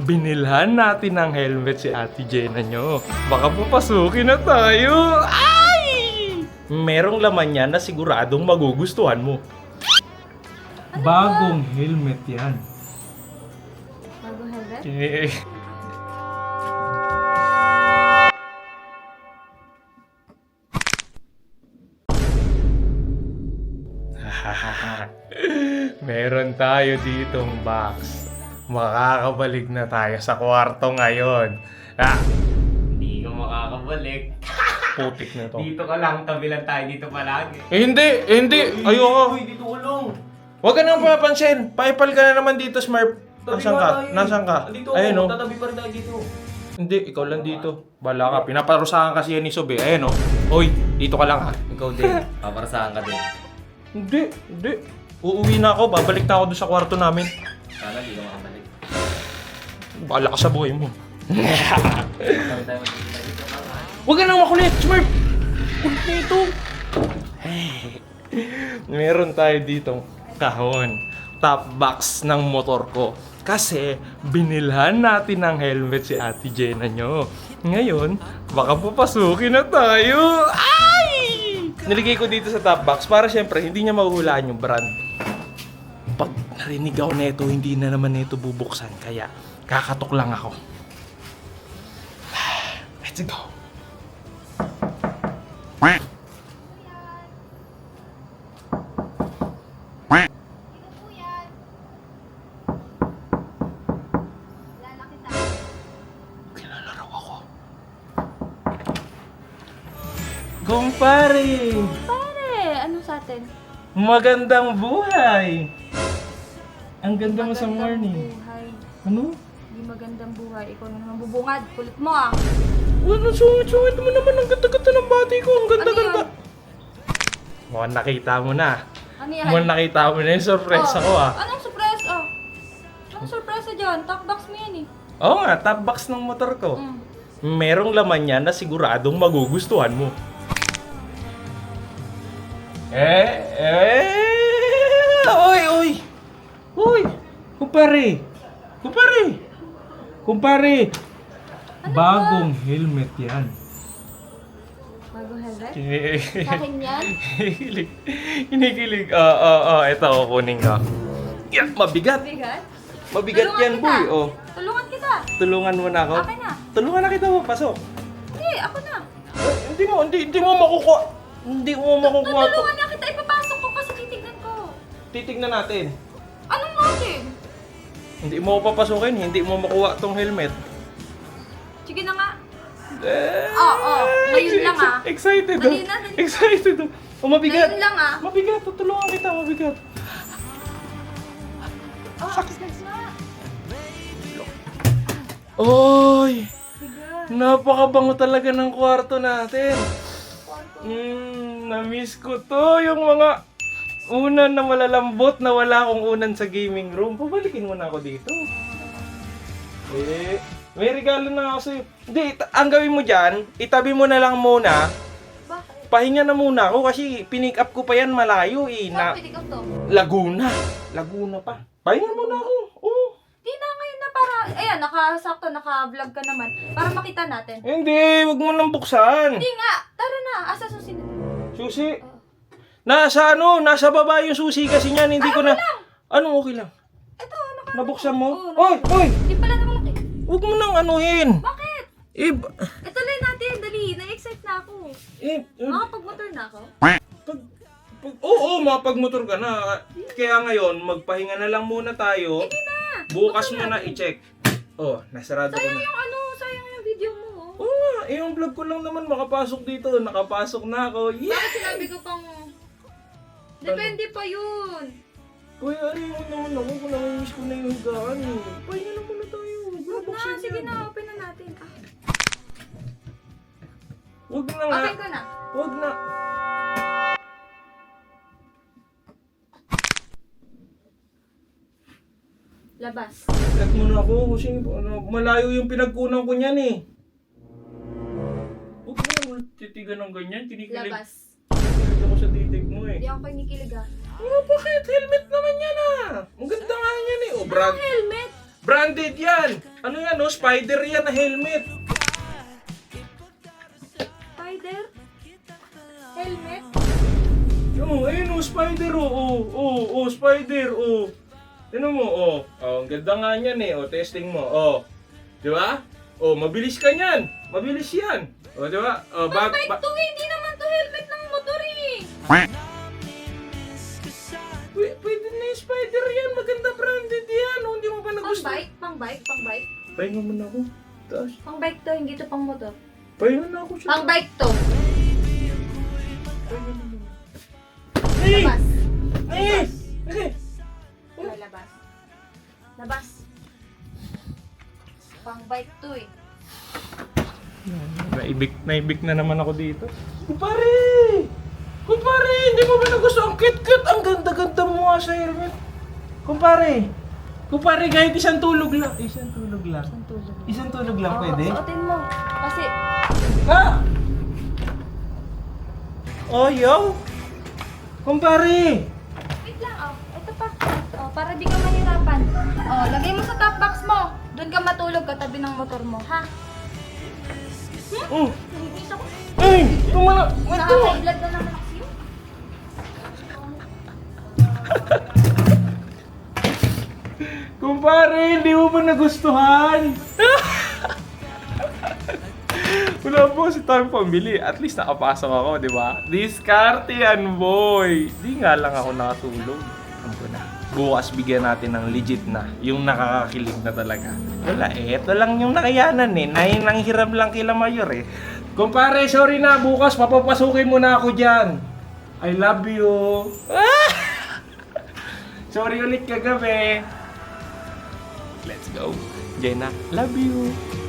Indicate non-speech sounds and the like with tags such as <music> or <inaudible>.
binilhan natin ng helmet si Ate Jenna nyo. Baka papasukin na tayo. Ay! Merong laman yan na siguradong magugustuhan mo. Bagong helmet yan. Bago helmet? Eh, <laughs> Meron tayo ditong box. Makakabalik na tayo sa kwarto ngayon. Ah, Hindi ka makakabalik. <laughs> putik na to. Dito ka lang, kabilang tayo dito palagi. Eh, hindi, eh, hindi. Ayoko. Uy, dito ulong. Huwag ka nang papansin. Paipal ka na naman dito, Smurf. Nasaan ka? Nasaan ka? Dito Ayun, oh. Tatabi pa rin tayo dito. Hindi, ikaw lang dito. Bala ka. Pinaparusahan kasi yan ni Sob eh. Ayun oh. Hoy, dito ka lang ha. Ikaw din. <laughs> Paparasahan ka din. Hindi, hindi. Uuwi na ako. Babalik na ako doon sa kwarto namin. Sana hindi ka makabalik. Bala ka sa buhay mo. Dito. <laughs> Huwag ka nang makulit, Smurf! Kulit na ito. <laughs> Meron tayo ditong kahon. Top box ng motor ko. Kasi binilhan natin ng helmet si Ate Jenna nyo. Ngayon, baka papasukin na tayo. Ay! Niligay ko dito sa top box para syempre hindi niya mahuhulaan yung brand. Pag narinig ako neto, hindi na naman neto bubuksan. Kaya kakatok lang ako. <sighs> Let's go. Kumpare! Pare, ano sa atin? Magandang buhay! Ang ganda mo sa Magandang morning. Buhay. Ano? Hindi magandang buhay. Ikaw na naman bubungad. Kulit mo ah. Ano, sungit-sungit mo naman. Ang ganda-ganda ng bati ko. Ang ganda-ganda. Ano Mukhang nakita mo na. Ano yan? Mukhang nakita mo na yung surprise Oh, ako ah. Anong surprise? Oh. Anong surprise dyan? Top box mo yan eh. Oo nga, top box ng motor ko. Mm. Merong laman yan na siguradong magugustuhan mo. Eh, eh, oy, oy. Kumpare. Kumpare. Kumpare. Bagong helmet yan. Bago helmet? Sa akin yan? Kinikilig. Kinikilig. Oo, oo, oo. Ito, kukunin ko. Yan, mabigat. Bigat? Mabigat Tulungan yan, kita. boy. Oh, Tulungan kita. tulungan mo na ako. Akin na. Tulungan na kita mo, pasok. Hindi, ako na. Eh, hindi mo, hindi, hindi mo makukuha. Hindi mo makukuha. Tutulungan na kita. Ipapasok ko kasi titignan ko. Titignan natin. Hindi mo papasukin, hindi mo makuha tong helmet. Sige na nga. Eh, Oo, ngayon lang, ah. Excited Dali na, dali na. Excited oh. Oh, mabigat. Ngayon lang ah. Mabigat, tutulungan kita, mabigat. Oh, sakit na. Oy! Napakabango talaga ng kwarto natin. Hmm, na-miss ko to. Yung mga unan na malalambot na wala akong unan sa gaming room. Pabalikin mo na ako dito. Eh, may regalo na ako sa'yo. Hindi, ang gawin mo dyan, itabi mo na lang muna. Bakit? Pahinga na muna ako kasi pinick up ko pa yan malayo eh. Saan Na, pwede ka to? Laguna. Laguna pa. Pahinga muna ako. Oo. Di na ngayon na para, ayan, nakasakto, naka-vlog ka naman. Para makita natin. Hindi, wag mo nang buksan. Hindi nga, tara na, asa susunod. Susi. Nasa ano, nasa baba yung susi kasi niyan, hindi ko na... Anong okay lang? Ito, naka... Nabuksan mo? Oy, oy! Di pala na malaki. Huwag mo nang anuhin. Bakit? Eh, ba- Ituloy natin, dali. Na-excite na ako. eh, eh, Makapag-motor na ako. pag, pag, oo, mapagmotor ka na. Kaya ngayon, magpahinga na lang muna tayo. Hindi na. Bukas mo na i-check. Oh, nasarado ko Sayang na. yung ano, sayang yung video mo. oh. Oo nga, eh, yung vlog ko lang naman makapasok dito. Nakapasok na ako. Yeah! Bakit sinabi ko pang... Depende pa yun. Uy, ano yung naman ako kung namimiss ko na yung higaan eh. Pahinga na muna tayo. Huwag mo na, sige na, open na natin. Ah, Huwag na nga. open ko na. Huwag na. Labas. Cut mo na ako kasi ano, malayo yung pinagkunan ko niyan eh. Huwag mo naman titigan ng ganyan. Kinikilig, Labas. Kinikilig ako sa titig mo eh. Hindi ako kinikilig ah. Oh, bakit? Helmet naman yan ah. Ang ganda nga yan eh. Oh, brand, Helmet! Branded yan! Ano yan, no? Spider yan na helmet. Spider? Helmet? Oh, ayun oh, spider oh, oh, oh, oh, spider, oh. Tignan mo, oh. Oh, ang ganda nga niyan eh, oh, testing mo, oh. Di ba? Oh, mabilis ka niyan. Mabilis yan. Oh, di ba? Oh, bag, ba- Pw- pwede na yung spider yan. Maganda branded yan. Oh, hindi mo ba Pang nagustuhan? bike, pang bike, pang bike. Pahinga mo na ako. Taas. Pang bike to, hindi to pang motor. Pahinga na ako siya. Pang bike to. Hey! Labas. Hey! Hey! Wala, labas. Labas. Pang bike to eh. Naibig, naibig na naman ako dito. Kumpare! Hindi mo ba nagustuhan? Ang cute-cute! Ang ganda-ganda mo nga sa helmet. Kumpare! Kumpare, kahit isang tulog lang. Isang tulog lang. Ang tulog. Isang tulog lang Oo, pwede? Suotin mo. Kasi, Ha? Oh, yo! Kumpare! wait lang, oh. Ito pa. Oh, para di ka mahirapan. Oh, lagay mo sa top box mo. Doon ka matulog katabi ng motor mo, ha? Oh! Nangigis ako. Ay! Tumala! Ito! Nakaka-high blood na naman ako Kumpare, hindi mo ba nagustuhan? <laughs> Wala po si tayong pambili. At least nakapasok ako, di ba? Diskarte yan, boy. Di nga lang ako nakatulog. Ano na? Bukas bigyan natin ng legit na. Yung nakakakilig na talaga. Wala eh. Ito lang yung nakayanan eh. Nahin lang hiram lang kila Mayor eh. Kumpare, sorry na. Bukas papapasukin mo na ako dyan. I love you. sorry ulit kagabi. Let's go. Jenna, love you.